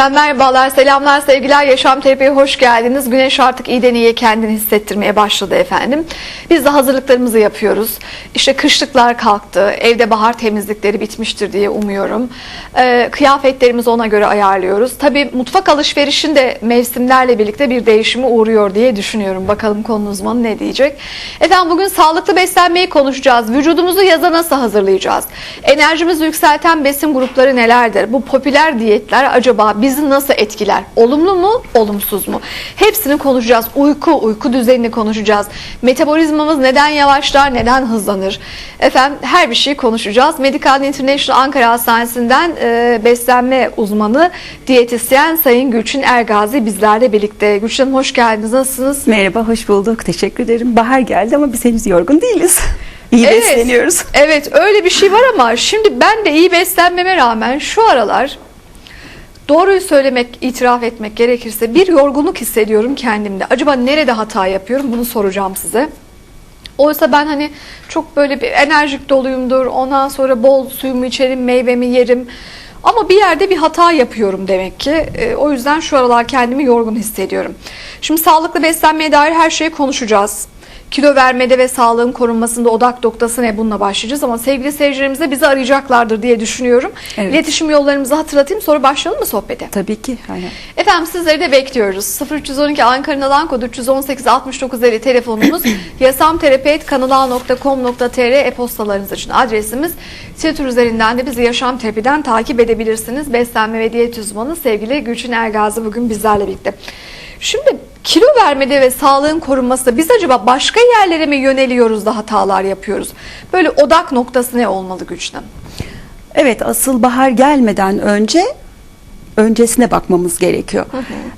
Efendim merhabalar, selamlar, sevgiler. Yaşam Terapi'ye hoş geldiniz. Güneş artık iyiden iyiye kendini hissettirmeye başladı efendim. Biz de hazırlıklarımızı yapıyoruz. İşte kışlıklar kalktı, evde bahar temizlikleri bitmiştir diye umuyorum. Ee, kıyafetlerimizi ona göre ayarlıyoruz. Tabii mutfak alışverişinde mevsimlerle birlikte bir değişime uğruyor diye düşünüyorum. Bakalım konu uzmanı ne diyecek. Efendim bugün sağlıklı beslenmeyi konuşacağız. Vücudumuzu yaza nasıl hazırlayacağız? Enerjimizi yükselten besin grupları nelerdir? Bu popüler diyetler acaba bizi nasıl etkiler? Olumlu mu, olumsuz mu? Hepsini konuşacağız. Uyku, uyku düzenini konuşacağız. Metabolizmamız neden yavaşlar, neden hızlanır? Efendim her bir şeyi konuşacağız. Medical International Ankara Hastanesi'nden e, beslenme uzmanı, diyetisyen Sayın Gülçin Ergazi bizlerle birlikte. Gülçin Hanım hoş geldiniz. Nasılsınız? Merhaba, hoş bulduk. Teşekkür ederim. Bahar geldi ama biz henüz yorgun değiliz. İyi Evet. besleniyoruz. Evet öyle bir şey var ama şimdi ben de iyi beslenmeme rağmen şu aralar doğruyu söylemek, itiraf etmek gerekirse bir yorgunluk hissediyorum kendimde. Acaba nerede hata yapıyorum bunu soracağım size. Oysa ben hani çok böyle bir enerjik doluyumdur. Ondan sonra bol suyumu içerim, meyvemi yerim. Ama bir yerde bir hata yapıyorum demek ki. E, o yüzden şu aralar kendimi yorgun hissediyorum. Şimdi sağlıklı beslenmeye dair her şeyi konuşacağız. Kilo vermede ve sağlığın korunmasında odak noktası ne bununla başlayacağız ama sevgili seyircilerimiz de bizi arayacaklardır diye düşünüyorum. Evet. İletişim yollarımızı hatırlatayım sonra başlayalım mı sohbete? Tabii ki. Aynen. Efendim sizleri de bekliyoruz. 0312 Ankara'nın alan kodu 318 69 50 telefonumuz. yasamterapi.kanala.com.tr e-postalarınız için adresimiz. Twitter üzerinden de bizi Yaşam Terapi'den takip edebilirsiniz. Beslenme ve diyet uzmanı sevgili Gülçin Ergazi bugün bizlerle birlikte. Şimdi kilo vermede ve sağlığın korunmasında biz acaba başka yerlere mi yöneliyoruz da hatalar yapıyoruz? Böyle odak noktası ne olmalı Hanım? Evet, asıl bahar gelmeden önce öncesine bakmamız gerekiyor.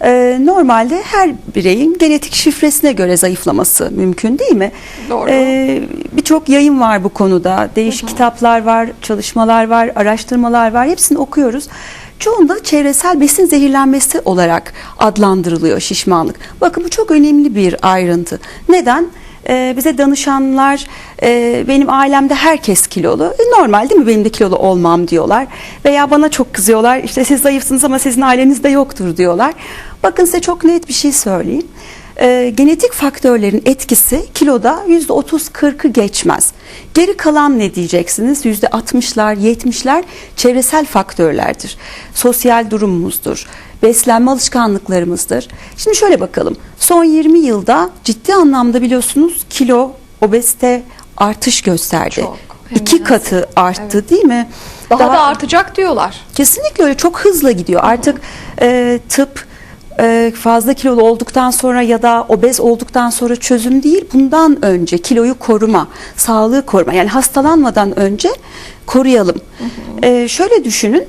Ee, normalde her bireyin genetik şifresine göre zayıflaması mümkün değil mi? Doğru. Ee, Birçok yayın var bu konuda. Değişik kitaplar var, çalışmalar var, araştırmalar var. Hepsini okuyoruz. Çoğunda çevresel besin zehirlenmesi olarak adlandırılıyor şişmanlık. Bakın bu çok önemli bir ayrıntı. Neden? Ee, bize danışanlar e, benim ailemde herkes kilolu. E, normal değil mi benim de kilolu olmam diyorlar. Veya bana çok kızıyorlar. İşte siz zayıfsınız ama sizin ailenizde yoktur diyorlar. Bakın size çok net bir şey söyleyeyim. Ee, genetik faktörlerin etkisi kiloda %30-40'ı geçmez. Geri kalan ne diyeceksiniz? %60'lar, 70'ler çevresel faktörlerdir. Sosyal durumumuzdur. Beslenme alışkanlıklarımızdır. Şimdi şöyle bakalım. Son 20 yılda ciddi anlamda biliyorsunuz kilo, obezite artış gösterdi. Çok, İki katı arttı değil mi? Daha, da artacak diyorlar. Kesinlikle öyle çok hızlı gidiyor. Artık e, tıp fazla kilolu olduktan sonra ya da obez olduktan sonra çözüm değil. Bundan önce kiloyu koruma, sağlığı koruma. Yani hastalanmadan önce koruyalım. E, şöyle düşünün.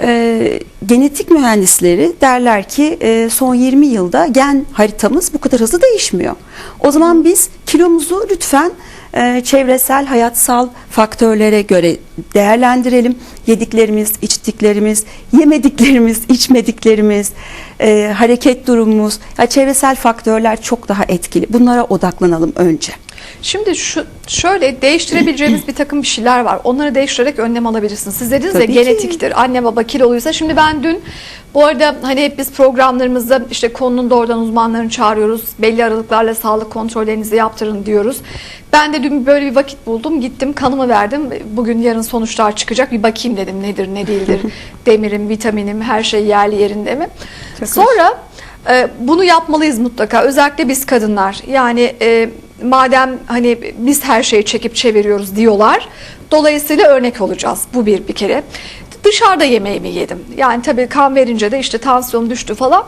E, genetik mühendisleri derler ki e, son 20 yılda gen haritamız bu kadar hızlı değişmiyor. O zaman biz kilomuzu lütfen e, çevresel, hayatsal faktörlere göre değerlendirelim. Yediklerimiz, içtiklerimiz, yemediklerimiz, içmediklerimiz, e, hareket durumumuz, ya çevresel faktörler çok daha etkili. Bunlara odaklanalım önce. Şimdi şu şöyle değiştirebileceğimiz bir takım bir şeyler var. Onları değiştirerek önlem alabilirsiniz. Siz dediniz ya Tabii ki. genetiktir. Anne baba kiloluysa. Şimdi ben dün bu arada hani hep biz programlarımızda işte konunun doğrudan uzmanlarını çağırıyoruz. Belli aralıklarla sağlık kontrollerinizi yaptırın diyoruz. Ben de dün böyle bir vakit buldum. Gittim kanımı verdim. Bugün yarın sonuçlar çıkacak. Bir bakayım dedim nedir ne değildir. Demirim, vitaminim her şey yerli yerinde mi? Çok. Sonra e, bunu yapmalıyız mutlaka. Özellikle biz kadınlar. Yani e, madem hani biz her şeyi çekip çeviriyoruz diyorlar. Dolayısıyla örnek olacağız. Bu bir bir kere. Dışarıda yemeğimi yedim. Yani tabii kan verince de işte tansiyon düştü falan.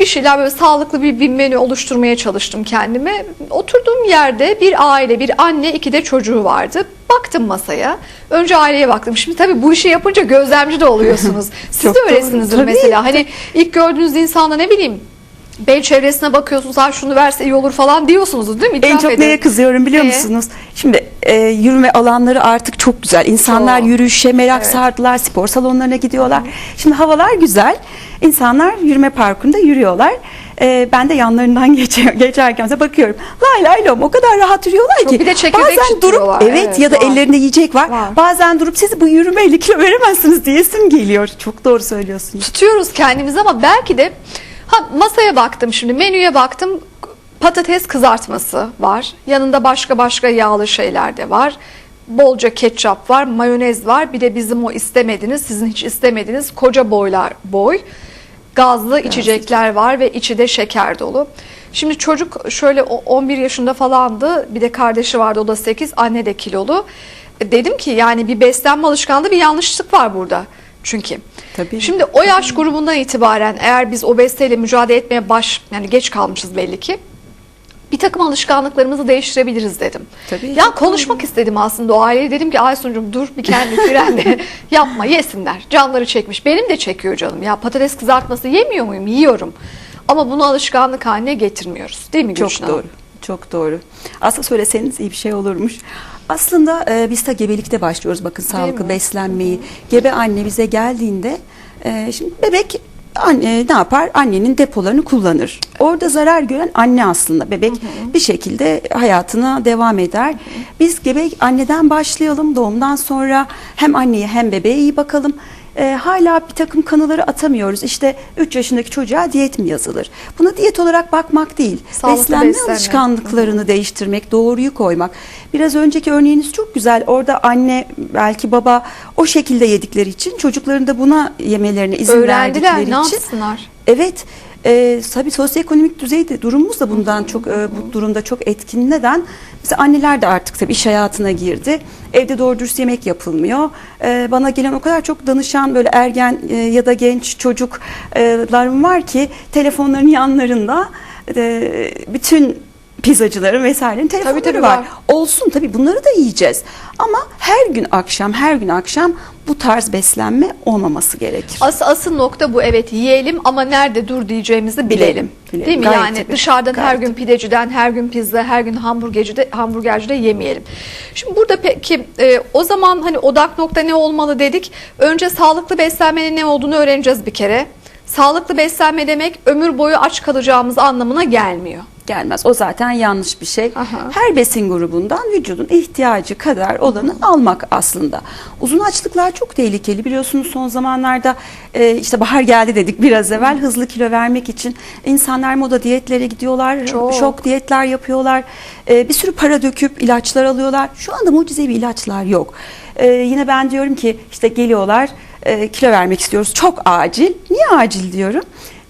Bir şeyler böyle sağlıklı bir, bir menü oluşturmaya çalıştım kendime. Oturduğum yerde bir aile, bir anne, iki de çocuğu vardı. Baktım masaya. Önce aileye baktım. Şimdi tabii bu işi yapınca gözlemci de oluyorsunuz. Siz de öylesinizdir mesela. Hani ilk gördüğünüz insanda ne bileyim bel çevresine bakıyorsunuz ha şunu verse iyi olur falan diyorsunuz değil mi? En İtiraf çok edin. neye kızıyorum biliyor Ee? musunuz? Şimdi e, yürüme alanları artık çok güzel. İnsanlar Çok. yürüyüşe merak Evet. sardılar, spor salonlarına gidiyorlar. Şimdi havalar güzel. İnsanlar yürüme parkında yürüyorlar. Ee, ben de yanlarından geçiyor, geçerken mesela bakıyorum. Lay lay lom o kadar rahat yürüyorlar Çok ki. bir de çekirdek bazen durup evet, Evet, ya da var. ellerinde yiyecek var. Var. Bazen durup siz bu yürümeyle kilo veremezsiniz diyesim geliyor. Çok doğru söylüyorsunuz. tutuyoruz kendimizi ama belki de ha, masaya baktım şimdi menüye baktım patates kızartması var. Yanında başka başka yağlı şeyler de var. Bolca ketçap var, mayonez var. Bir de bizim o istemediğiniz, sizin hiç istemediğiniz koca boylar boy. Gazlı içecekler var ve içi de şeker dolu. Şimdi çocuk şöyle o- 11 yaşında falandı. Bir de kardeşi vardı o da 8. Anne de kilolu. E, Dedim ki yani bir beslenme alışkanlığı bir yanlışlık var burada. Çünkü. Tabii. Şimdi o yaş grubundan itibaren eğer biz obeziteyle mücadele etmeye baş yani geç kalmışız belli ki bir takım alışkanlıklarımızı değiştirebiliriz dedim. Tabii, ya çok konuşmak istedim aslında o aileye dedim ki Aysun'cum dur bir kendi frenle yapma yesinler. Canları çekmiş. Benim de çekiyor canım. Ya patates kızartması yemiyor muyum? Yiyorum. Ama bunu alışkanlık haline getirmiyoruz. Değil mi Çok Gülşen Hanım? doğru. Çok doğru. Aslında söyleseniz iyi bir şey olurmuş. Aslında e, biz de gebelikte başlıyoruz bakın sağlıklı mi? beslenmeyi. Gebe anne bize geldiğinde e, şimdi bebek anne, ne yapar? Annenin depolarını kullanır. Orada zarar gören anne aslında. Bebek bir şekilde hayatına devam eder. Biz gebe anneden başlayalım. Doğumdan sonra hem anneye hem bebeğe iyi bakalım. E, hala bir takım kanıları atamıyoruz. İşte 3 yaşındaki çocuğa diyet mi yazılır? Buna diyet olarak bakmak değil. Sağlıklı beslenme beslenme. alışkanlıklarını değiştirmek, doğruyu koymak. Biraz önceki örneğiniz çok güzel. Orada anne belki baba o şekilde yedikleri için çocukların da buna yemelerine izin Öğrendiler verdikleri ne için. yapsınlar? Evet. E, tabii sosyoekonomik düzeyde durumumuz da bundan çok e, bu durumda çok etkin. Neden? Mesela anneler de artık tabii iş hayatına girdi. Evde doğru dürüst yemek yapılmıyor. E, bana gelen o kadar çok danışan böyle ergen e, ya da genç çocuklarım var ki telefonların yanlarında e, bütün pizzacıların vesairenin telefonları tabii var. var. Olsun tabii bunları da yiyeceğiz. Ama her gün akşam her gün akşam bu tarz beslenme olmaması gerekir. As, asıl nokta bu evet yiyelim ama nerede dur diyeceğimizi bilelim. Bilelim, bilelim. Değil mi? Gayet yani tabii, dışarıdan her gayet gün pideciden, her gün pizza, her gün hamburgercide, hamburgercide yemeyelim. Şimdi burada peki e, o zaman hani odak nokta ne olmalı dedik. Önce sağlıklı beslenmenin ne olduğunu öğreneceğiz bir kere. Sağlıklı beslenme demek ömür boyu aç kalacağımız anlamına gelmiyor. Gelmez. O zaten yanlış bir şey. Aha. Her besin grubundan vücudun ihtiyacı kadar olanı almak aslında. Uzun açlıklar çok tehlikeli. Biliyorsunuz son zamanlarda e, işte bahar geldi dedik biraz evvel hızlı kilo vermek için insanlar moda diyetlere gidiyorlar. Çok. Şok diyetler yapıyorlar. E, bir sürü para döküp ilaçlar alıyorlar. Şu anda mucizevi ilaçlar yok. E, yine ben diyorum ki işte geliyorlar e, kilo vermek istiyoruz. Çok acil. Niye acil diyorum?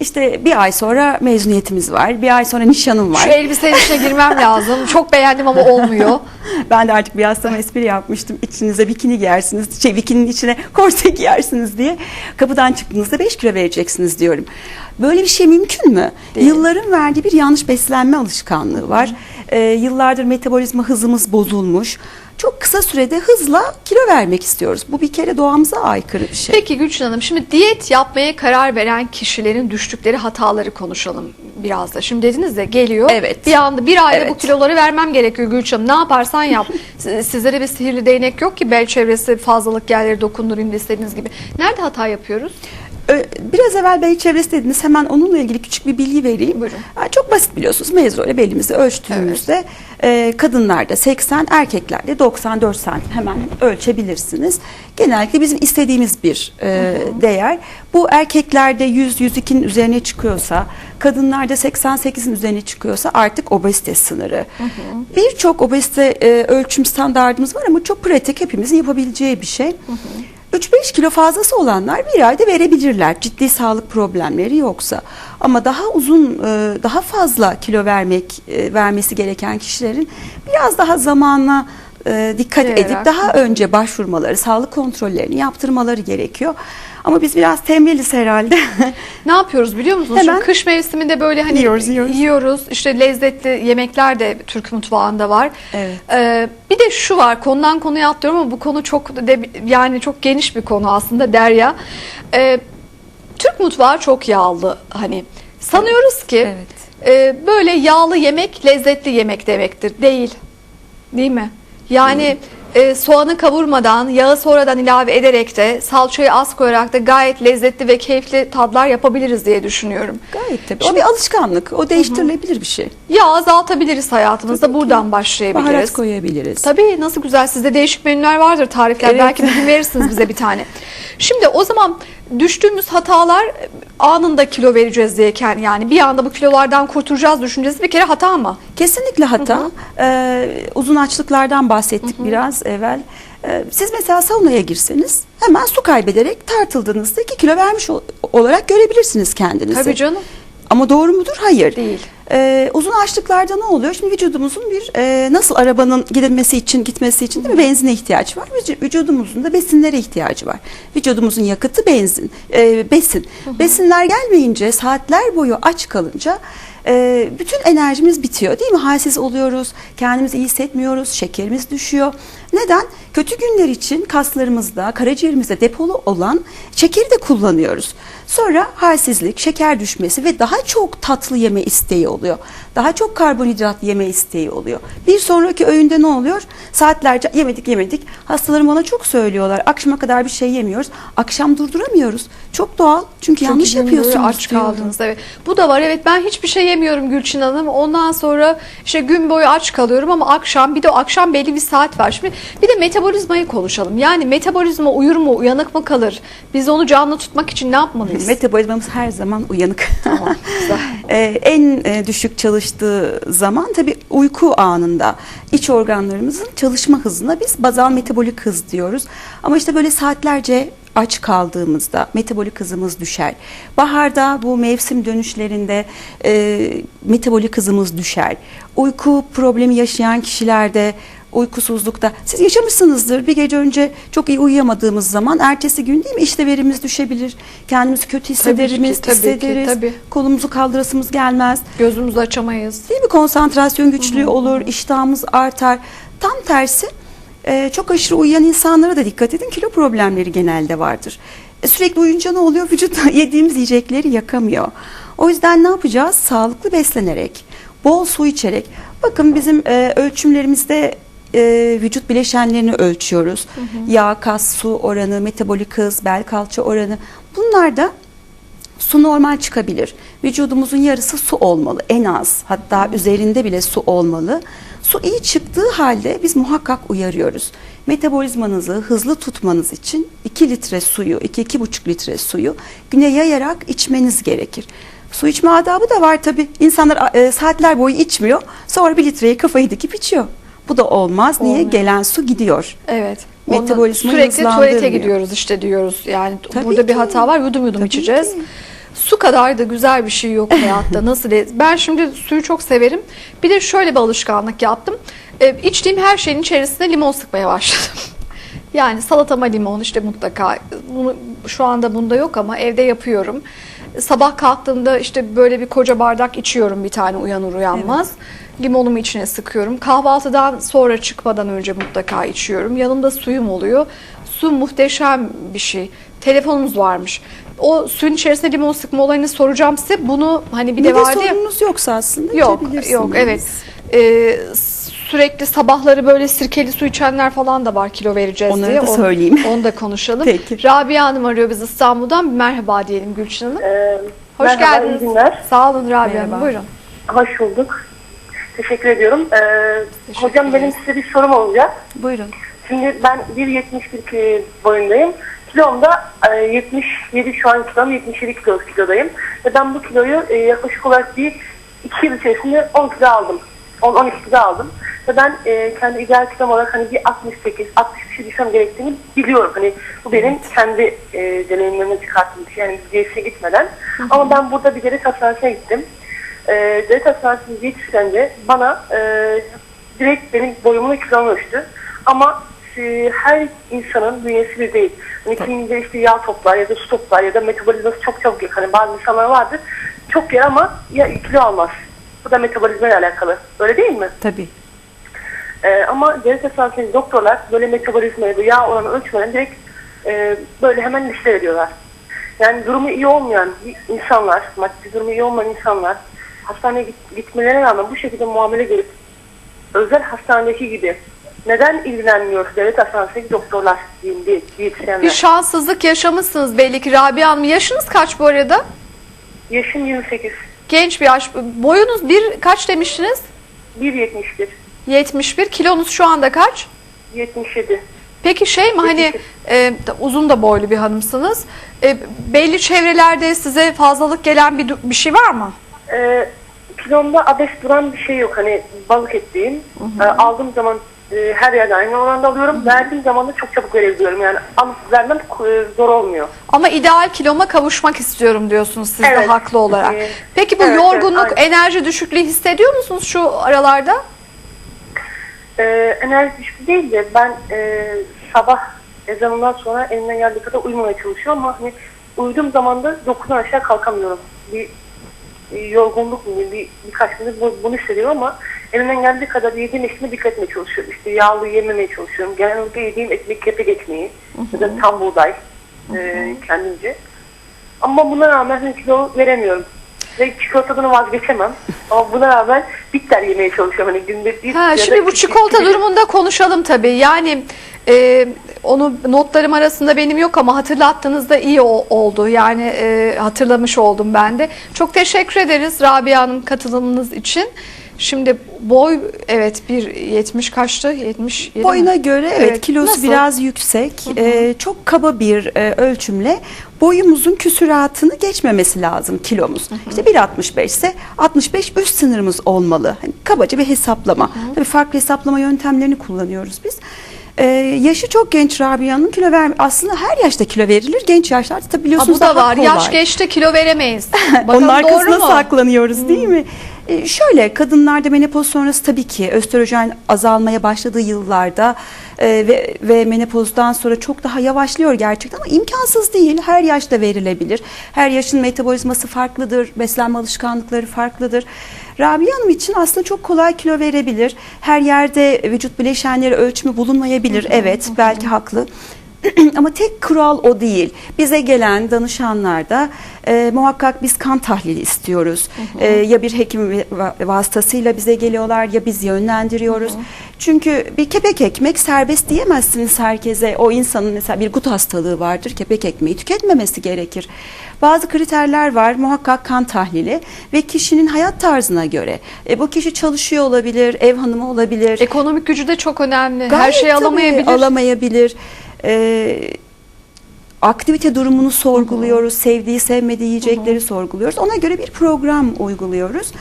İşte bir ay sonra mezuniyetimiz var. Bir ay sonra nişanım var. Şu elbisenin içine girmem lazım. Çok beğendim ama olmuyor. Ben de artık bir hastama espri yapmıştım. İçinize bikini giyersiniz, şey bikininin içine korse giyersiniz diye. Kapıdan çıktığınızda 5 kilo vereceksiniz diyorum. Böyle bir şey mümkün mü? Değil. Yılların verdiği bir yanlış beslenme alışkanlığı var. Ee, yıllardır metabolizma hızımız bozulmuş. Çok kısa sürede hızla kilo vermek istiyoruz. Bu bir kere doğamıza aykırı bir şey. Peki Gülçin Hanım şimdi diyet yapmaya karar veren kişilerin düştükleri hataları konuşalım biraz da. Şimdi dediniz de geliyor Evet. bir anda bir ayda bu Evet. kiloları vermem gerekiyor Gülçin Hanım. Ne yaparsan yap. Siz- Sizlere bir sihirli değnek yok ki bel çevresi fazlalık yerleri dokundurayım da istediğiniz gibi. Nerede hata yapıyoruz? Biraz evvel bel çevresi dediniz. Hemen onunla ilgili küçük bir bilgi vereyim. Buyurun. Çok basit biliyorsunuz. Mezrole belimizi ölçtüğümüzde e, kadınlarda 80, erkeklerde 94 santim hemen ölçebilirsiniz. Genellikle bizim istediğimiz bir e, değer. Bu erkeklerde 100-102'nin üzerine çıkıyorsa, kadınlarda 88'in üzerine çıkıyorsa artık obezite sınırı. Birçok obezite e, ölçüm standartımız var ama çok pratik hepimizin yapabileceği bir şey. 3-5 kilo fazlası olanlar bir ayda verebilirler ciddi sağlık problemleri yoksa. Ama daha uzun, e, daha fazla kilo vermek e, vermesi gereken kişilerin biraz daha zamanla e, dikkat Vererek. edip daha önce başvurmaları, sağlık kontrollerini yaptırmaları gerekiyor. Ama biz biraz tembeliz herhalde. Ne yapıyoruz biliyor musunuz? Hemen- Şimdi kış mevsiminde böyle hani Yiyoruz, yiyoruz. yiyoruz. İşte lezzetli yemekler de Türk mutfağında var. Evet. Ee, bir de şu var. Konudan konuya atlıyorum ama bu konu çok de, yani çok geniş bir konu aslında Derya. Ee, Türk mutfağı çok yağlı hani. Sanıyoruz ki Evet. e, böyle yağlı yemek lezzetli yemek demektir. Değil. Değil mi? Yani e, soğanı kavurmadan, yağı sonradan ilave ederek de, salçayı az koyarak da gayet lezzetli ve keyifli tadlar yapabiliriz diye düşünüyorum. Gayet tabii. O bir alışkanlık. O değiştirilebilir bir şey. Yağ azaltabiliriz hayatımızda. Tabii ki. Buradan başlayabiliriz. Baharat koyabiliriz. Tabii nasıl güzel. Sizde değişik menüler vardır, tarifler. Evet. Belki bir gün verirsiniz bize bir tane. Şimdi o zaman düştüğümüz hatalar e, anında kilo vereceğiz diyeken yani bir anda bu kilolardan kurtulacağız düşüncesi bir kere hata mı? Kesinlikle hata. Ee, uzun açlıklardan bahsettik biraz evvel. Ee, siz mesela saunaya girseniz hemen su kaybederek tartıldığınızda 2 kilo vermiş ol- olarak görebilirsiniz kendinizi. Tabii canım. Ama doğru mudur? Hayır. Değil. Ee, uzun açlıklarda ne oluyor? Şimdi vücudumuzun bir e, nasıl arabanın gidilmesi için gitmesi için değil mi benzine ihtiyaç var. Vüc- Vücudumuzun da besinlere ihtiyacı var. Vücudumuzun yakıtı benzin, e, besin. Besinler gelmeyince saatler boyu aç kalınca e, bütün enerjimiz bitiyor değil mi? Halsiz oluyoruz, kendimizi iyi hissetmiyoruz, şekerimiz düşüyor. Neden? Kötü günler için kaslarımızda, karaciğerimizde depolu olan şekeri de kullanıyoruz. Sonra halsizlik, şeker düşmesi ve daha çok tatlı yeme isteği oluyor. Daha çok karbonhidrat yeme isteği oluyor. Bir sonraki öğünde ne oluyor? Saatlerce yemedik yemedik. Hastalarım bana çok söylüyorlar. Akşama kadar bir şey yemiyoruz. Akşam durduramıyoruz. Çok doğal. Çünkü yanlış Çok gün yapıyorsunuz. aç diyorum. kaldınız evet. Bu da var evet ben hiçbir şey yemiyorum Gülçin Hanım. Ondan sonra işte gün boyu aç kalıyorum ama akşam bir de akşam belli bir saat var. Şimdi bir de metabolizmayı konuşalım. Yani metabolizma uyur mu uyanık mı kalır? Biz onu canlı tutmak için ne yapmalıyız? Metabolizmamız her zaman uyanık. Tamam, güzel. Ee, en e, düşük çalıştığı zaman tabii uyku anında iç organlarımızın çalışma hızına biz bazal metabolik hız diyoruz. Ama işte böyle saatlerce aç kaldığımızda metabolik hızımız düşer. Baharda bu mevsim dönüşlerinde e, metabolik hızımız düşer. Uyku problemi yaşayan kişilerde uykusuzlukta siz yaşamışsınızdır bir gece önce çok iyi uyuyamadığımız zaman ertesi gün değil mi işte verimiz düşebilir kendimizi kötü Tabii hissederiz ki, tabii ki, hissederiz tabii. kolumuzu kaldırasımız gelmez Gözümüzü açamayız. değil mi konsantrasyon güçlüğü olur iştahımız artar tam tersi e, çok aşırı uyuyan insanlara da dikkat edin. Kilo problemleri genelde vardır. E, sürekli uyuyunca ne oluyor? Vücut yediğimiz yiyecekleri yakamıyor. O yüzden ne yapacağız? Sağlıklı beslenerek bol su içerek. Bakın bizim e, ölçümlerimizde e, vücut bileşenlerini ölçüyoruz. Yağ, kas, su oranı, metabolik hız, bel kalça oranı. Bunlar da su normal çıkabilir. Vücudumuzun yarısı su olmalı en az. Hatta üzerinde bile su olmalı. Su iyi çıktığı halde biz muhakkak uyarıyoruz. Metabolizmanızı hızlı tutmanız için 2 litre suyu, 2-2,5 litre suyu güne yayarak içmeniz gerekir. Su içme adabı da var tabi. İnsanlar e, saatler boyu içmiyor. Sonra bir litreye kafayı dikip içiyor. Bu da olmaz. Niye? Olmuyor. Gelen su gidiyor. Evet. Metabolizmayı Sürekli tuvalete gidiyoruz işte diyoruz. Yani Tabii burada bir ki. hata var. Yudum yudum Tabii içeceğiz. ki. Su kadar da güzel bir şey yok hayatta. Nasıl? Ben şimdi suyu çok severim. Bir de şöyle bir alışkanlık yaptım. Ee, içtiğim her şeyin içerisine limon sıkmaya başladım. Yani salatama limon işte mutlaka. Bunu, şu anda bunda yok ama evde yapıyorum. Sabah kalktığımda işte böyle bir koca bardak içiyorum bir tane uyanır uyanmaz. Limonumu içine sıkıyorum. Kahvaltıdan sonra çıkmadan önce mutlaka içiyorum. Yanımda suyum oluyor. Su muhteşem bir şey. Telefonumuz varmış. O suyun içerisine limon sıkma olayını soracağım size. Bunu hani bir de Mide vardı ya. sorununuz yoksa aslında Yok, içebilirsiniz. yok evet. Ee, sürekli sabahları böyle sirkeli su içenler falan da var kilo vereceğiz Onları diye. da söyleyeyim. Onu da konuşalım. Peki. Rabia Hanım arıyor bizi İstanbul'dan. Bir merhaba diyelim Gülçin Hanım. Ee, Hoş merhaba, geldiniz. iyi günler. Sağ olun Rabia Hanım. Merhaba. Buyurun. Hoş bulduk. Teşekkür ediyorum. Ee, Teşekkür hocam benim ederiz. size bir sorum olacak. Buyurun. Şimdi ben 1.71 boyundayım. Kilom da e, 77 şu an kilom 77 kilo kilodayım. Ve ben bu kiloyu e, yaklaşık olarak bir 2 yıl içerisinde 10 kilo aldım. 10-12 kilo aldım. Ve ben e, kendi ideal kilom olarak hani bir 68, 63 düşmem gerektiğini biliyorum. Hani bu benim kendi e, deneyimlerime çıkarttığım bir şey. Yani bir diyetine gitmeden. Ama ben burada bir devlet hastanesine gittim. E, devlet hastanesinin diyetisyenci bana e, direkt benim boyumun kilomu ölçtü. Ama e, her insanın bünyesi bir değil. Hani kiminde işte yağ toplar ya da su toplar ya da metabolizması çok çabuk yer. Hani bazı insanlar vardır çok yer ama ya kilo almaz. Bu da metabolizma ile alakalı. Öyle değil mi? Tabii. Ee, ama devlet hastanesindeki doktorlar böyle metabolizmayı, bu yağ oranı ölçmeden direkt e, böyle hemen liste veriyorlar. Yani durumu iyi olmayan insanlar, maddi durumu iyi olmayan insanlar hastaneye git- gitmelerine rağmen bu şekilde muamele görüp özel hastanedeki gibi neden ilgilenmiyor devlet hastanesindeki doktorlar diyeyim diye diyetisyenler. Bir şanssızlık yaşamışsınız belli ki Rabia Hanım. Yaşınız kaç bu arada? Yaşım 28. Genç bir yaş. Boyunuz bir kaç demiştiniz? 1.71. 71. Kilonuz şu anda kaç? 77. Peki şey mi hani e, uzun da boylu bir hanımsınız. E, belli çevrelerde size fazlalık gelen bir, bir şey var mı? Ee, kilomda abes duran bir şey yok. Hani balık etliyim. Ee, aldığım zaman e, her yerde aynı oranda alıyorum. Verdiğim zaman da çok çabuk verebiliyorum. Yani alıp vermem e, zor olmuyor. Ama ideal kiloma kavuşmak istiyorum diyorsunuz siz de Evet. haklı olarak. Ee, Peki bu evet, yorgunluk, aynen. enerji düşüklüğü hissediyor musunuz şu aralarda? Ee, enerji düşüklüğü değil de ben e, sabah ezanından sonra elimden geldiği kadar uyumaya çalışıyorum ama hani uyuduğum zaman da 9'dan aşağı kalkamıyorum. Bir, bir yorgunluk mu bir, birkaç gündür bu- bunu hissediyorum ama elimden geldiği kadar yediğim eşime dikkat etmeye çalışıyorum. İşte yağlı yememeye çalışıyorum. Genellikle yediğim ekmek kepek ekmeği ya da tam buğday e, kendimce. Ama buna rağmen hani kilo veremiyorum. Ve çikolatadan vazgeçemem. Ama buna rağmen bitter yemeye çalışıyorum. Hani günde bir Ha, şimdi bu çikolata durumunda konuşalım tabii. Yani e, onu notlarım arasında benim yok ama hatırlattığınızda iyi o- oldu. Yani e, hatırlamış oldum ben de. Çok teşekkür ederiz Rabia Hanım katılımınız için. Şimdi boy evet bir 70 kaçtı? 70 Boyuna göre evet, Evet, kilosu nasıl? biraz yüksek. Ee, çok kaba bir e, ölçümle boyumuzun küsuratını geçmemesi lazım kilomuz. İşte 1.65 ise 65 üst sınırımız olmalı. Hani kabaca bir hesaplama. Tabii farklı hesaplama yöntemlerini kullanıyoruz biz. Ee, yaşı çok genç Rabia'nın kilo ver aslında her yaşta kilo verilir. Genç yaşlarda tabii Ha, biliyorsunuz bu da daha var. kolay. Yaş geçti kilo veremeyiz. Bakalım Onun arkasına mu? saklanıyoruz değil mi? E, şöyle kadınlarda menopoz sonrası tabii ki östrojen azalmaya başladığı yıllarda e, ve, ve menopozdan sonra çok daha yavaşlıyor gerçekten ama imkansız değil. Her yaşta verilebilir. Her yaşın metabolizması farklıdır. Beslenme alışkanlıkları farklıdır. Rabia Hanım için aslında çok kolay kilo verebilir. Her yerde vücut bileşenleri ölçümü bulunmayabilir. Evet belki haklı. Ama tek kural o değil. Bize gelen danışanlarda e, muhakkak biz kan tahlili istiyoruz. E, ya bir hekim va- vasıtasıyla bize geliyorlar ya biz yönlendiriyoruz. Çünkü bir kepek ekmek serbest diyemezsiniz herkese. O insanın mesela bir gut hastalığı vardır. Kepek ekmeği tüketmemesi gerekir. Bazı kriterler var. Muhakkak kan tahlili ve kişinin hayat tarzına göre. E, bu kişi çalışıyor olabilir, ev hanımı olabilir. Ekonomik gücü de çok önemli. Her Gayet şeyi tabii, alamayabilir. alamayabilir. Ee, aktivite durumunu sorguluyoruz. Sevdiği, sevmediği yiyecekleri sorguluyoruz. Ona göre bir program uyguluyoruz.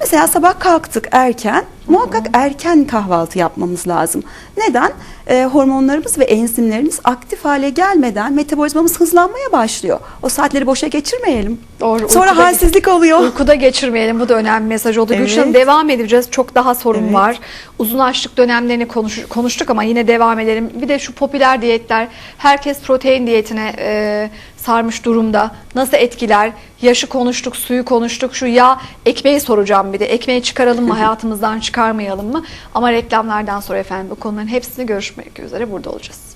Mesela sabah kalktık erken, muhakkak erken kahvaltı yapmamız lazım. Neden? Ee, hormonlarımız ve enzimlerimiz aktif hale gelmeden metabolizmamız hızlanmaya başlıyor. O saatleri boşa geçirmeyelim. Doğru, Sonra uykuda- halsizlik oluyor. Uykuda geçirmeyelim. Bu da önemli mesaj oldu. Evet. Gülşen devam edeceğiz. Çok daha sorun Evet. var. Uzun açlık dönemlerini konuş- konuştuk ama yine devam edelim. Bir de şu popüler diyetler. Herkes protein diyetine e, sarmış durumda. Nasıl etkiler? Yaşı konuştuk, suyu konuştuk. Şu yağ ekmeği soracağım bir de. Ekmeği çıkaralım mı hayatımızdan çıkarmayalım mı? Ama reklamlardan sonra efendim bu konuların hepsini görüşmek üzere burada olacağız.